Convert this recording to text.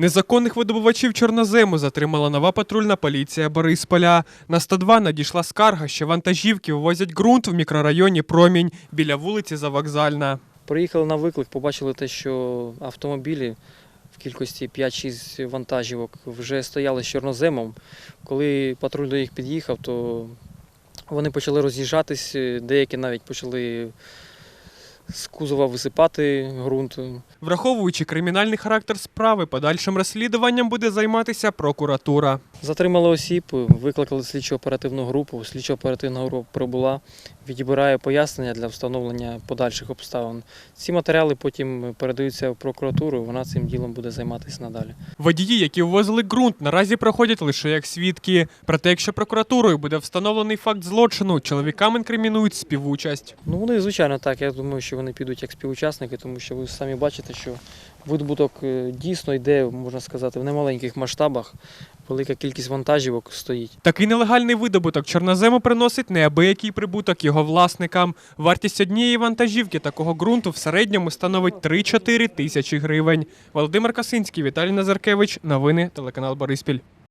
Незаконних видобувачів чорнозему затримала нова патрульна поліція Борисполя. На 102 надійшла скарга, що вантажівки вивозять ґрунт в мікрорайоні Промінь біля вулиці Завокзальна. Приїхали на виклик, побачили те, що автомобілі в кількості 5-6 вантажівок вже стояли з чорноземом. Коли патруль до їх під'їхав, то вони почали роз'їжджатись, деякі навіть почали з кузова висипати ґрунт. Враховуючи кримінальний характер справи, подальшим розслідуванням буде займатися прокуратура. Затримали осіб, викликали слідчо оперативну групу. Слідчо оперативна група прибула, відбирає пояснення для встановлення подальших обставин. Ці матеріали потім передаються в прокуратуру, вона цим ділом буде займатися надалі. Водії, які ввозили ґрунт, наразі проходять лише як свідки. Проте, якщо прокуратурою буде встановлений факт злочину, чоловікам інкримінують співучасть. Ну вони, звичайно, так. Я думаю, що вони підуть як співучасники, тому що ви самі бачите, що видобуток е, дійсно йде, можна сказати, в немаленьких масштабах. Велика кількість вантажівок стоїть. Такий нелегальний видобуток чорнозему приносить неабиякий прибуток його власникам. Вартість однієї вантажівки такого ґрунту в середньому становить 3-4 тисячі гривень. Володимир Касинський, Віталій Назаркевич. Новини телеканал Бориспіль.